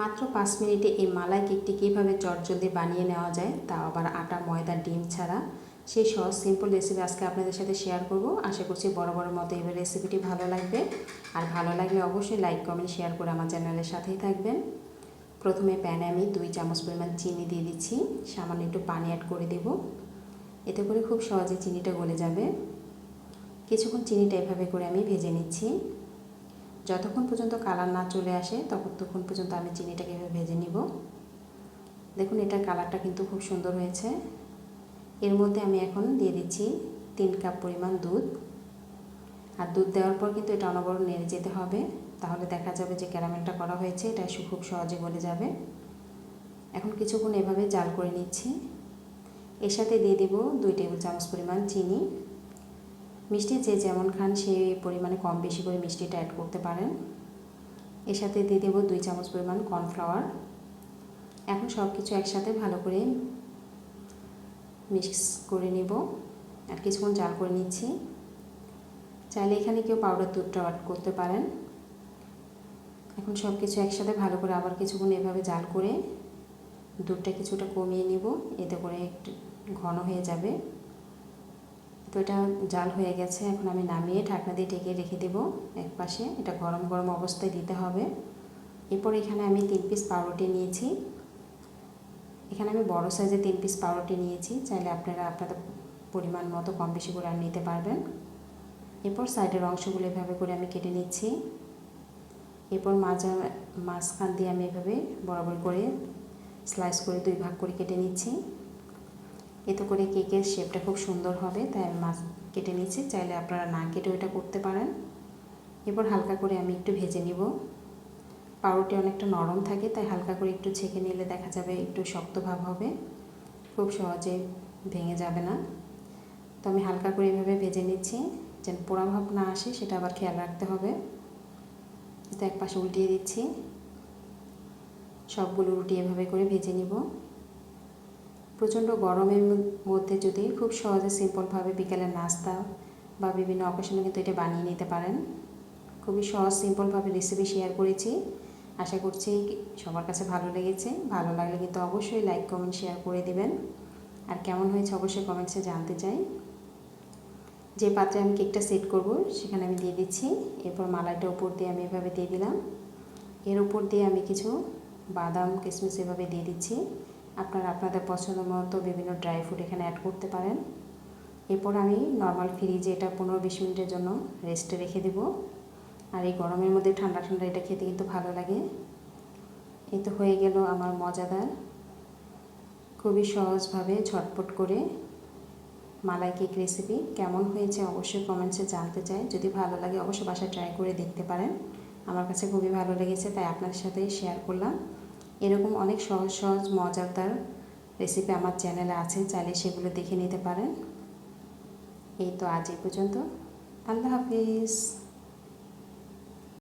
মাত্র পাঁচ মিনিটে এই মালাই কেকটি কীভাবে চটজলদি বানিয়ে নেওয়া যায়, তা আবার আটা, ময়দা, ডিম ছাড়া, সেই সহজ সিম্পল রেসিপি আজকে আপনাদের সাথে শেয়ার করব। আশা করছি বড় বড় মতো এবার রেসিপিটি ভালো লাগবে। আর ভালো লাগলে অবশ্যই লাইক কমেন্ট শেয়ার করে আমার চ্যানেলের সাথেই থাকবেন। প্রথমে প্যানে আমি দুই চামচ পরিমাণ চিনি দিয়ে দিচ্ছি। সামান্য একটু পানি অ্যাড করে দেব। এতে করে খুব সহজে চিনিটা গলে যাবে। কিছুক্ষণ চিনিটা এভাবে করে আমি ভেজে নিচ্ছি। যতক্ষণ পর্যন্ত কালার না চলে আসে, ততক্ষণ পর্যন্ত আমি চিনিটাকে এভাবে ভেজে নিব। দেখুন, এটার কালারটা কিন্তু খুব সুন্দর হয়েছে। এর মধ্যে আমি এখন দিয়ে দিচ্ছি তিন কাপ পরিমাণ দুধ। আর দুধ দেওয়ার পর কিন্তু এটা অনবরত নেড়ে যেতে হবে। তাহলে দেখা যাবে যে ক্যারামেলটা করা হয়েছে, এটা খুব সহজে গলে যাবে। এখন কিছুক্ষণ এভাবে জাল করে নিচ্ছি। এর সাথে দিয়ে দেব দুই টেবিল চামচ পরিমাণ চিনি। মিষ্টি যে যেমন খান সেই পরিমাণে কম বেশি করে মিষ্টিটা অ্যাড করতে পারেন। এর সাথে দিয়ে দেবো দুই চামচ পরিমাণ কর্নফ্লাওয়ার এখন সব কিছু একসাথে ভালো করে মিক্স করে নিব। আর কিছুক্ষণ জাল করে নিচ্ছি। চাইলে এখানে কেউ পাউডার দুধটা অ্যাড করতে পারেন। এখন সব কিছু একসাথে ভালো করে আবার কিছুক্ষণ এভাবে জাল করে দুধটা কিছুটা কমিয়ে নিব। এতে করে একটু ঘন হয়ে যাবে। তো এটা জাল হয়ে গেছে। এখন আমি নামিয়ে ঢাকনা দিয়ে ঢেকে রেখে দেবো এক পাশে। এটা গরম গরম অবস্থায় দিতে হবে। এরপর এখানে আমি তিন পিস পাউরুটি নিয়েছি। এখানে আমি বড় সাইজে তিন পিস পাউরুটি নিয়েছি। চাইলে আপনারা আপনাদের পরিমাণ মতো কম বেশি করে আর নিতে পারবেন। এরপর সাইডের অংশগুলো এভাবে করে আমি কেটে নিচ্ছি। এরপর মাঝা মাঝখান দিয়ে আমি এভাবে বরাবর করে স্লাইস করে দুই ভাগ করে কেটে নিচ্ছি। এতে করে কেকের শেপটা খুব সুন্দর হবে, তাই আমি মাছ কেটে নিচ্ছি। চাইলে আপনারা না কেটেও এটা করতে পারেন। এরপর হালকা করে আমি একটু ভেজে নিব। পাউরুটি অনেকটা নরম থাকে, তাই হালকা করে একটু ছেঁকে নিলে দেখা যাবে একটু শক্ত ভাব হবে। খুব সহজে ভেঙে যাবে না। তো আমি হালকা করে এভাবে ভেজে নিচ্ছি, যেন পোড়া ভাব না আসে, সেটা আবার খেয়াল রাখতে হবে। তো এক পাশে উল্টিয়ে দিচ্ছি। সবগুলো রুটি এভাবে করে ভেজে নিব। প্রচণ্ড গরমের মধ্যে যদি খুব সহজে সিম্পলভাবে বিকেলের নাস্তা বা বিভিন্ন অকেশনে কিন্তু এটা বানিয়ে নিতে পারেন। খুবই সহজ সিম্পলভাবে রেসিপি শেয়ার করেছি। আশা করছি সবার কাছে ভালো লেগেছে। ভালো লাগলে কিন্তু অবশ্যই লাইক কমেন্ট শেয়ার করে দিবেন। আর কেমন হয়েছে অবশ্যই কমেন্টসে জানতে চাই। যে পাত্রে আমি কেকটা সেট করব, সেখানে আমি দিয়ে দিচ্ছি। এরপর মালাইটা উপর দিয়ে আমি এভাবে দিয়ে দিলাম। এর উপর দিয়ে আমি কিছু বাদাম, কিশমিশ এভাবে দিয়ে দিচ্ছি। আপনারা আপনাদের পছন্দ মতো বিভিন্ন ড্রাই ফ্রুট এখানে অ্যাড করতে পারেন। এরপর আমি নর্মাল ফ্রিজে এটা পনেরো বিশ মিনিটের জন্য রেস্টে রেখে দেব। আর এই গরমের মধ্যে ঠান্ডা ঠান্ডা এটা খেতে কিন্তু ভালো লাগে। এই তো হয়ে গেল আমার মজাদার, খুবই সহজভাবে ঝটপট করে মালাই কেক রেসিপি কেমন হয়েছে অবশ্যই কমেন্টসে জানতে চাই। যদি ভালো লাগে অবশ্যই বাসায় ট্রাই করে দেখতে পারেন। আমার কাছে খুবই ভালো লেগেছে, তাই আপনার সাথে শেয়ার করলাম। এরকম অনেক সহজ সহজ, মজাদার রেসিপি আমার চ্যানেলে আছে, চাইলে সেগুলো দেখে নিতে পারেন। এই তো আজ এই পর্যন্ত। আল্লাহ হাফিজ।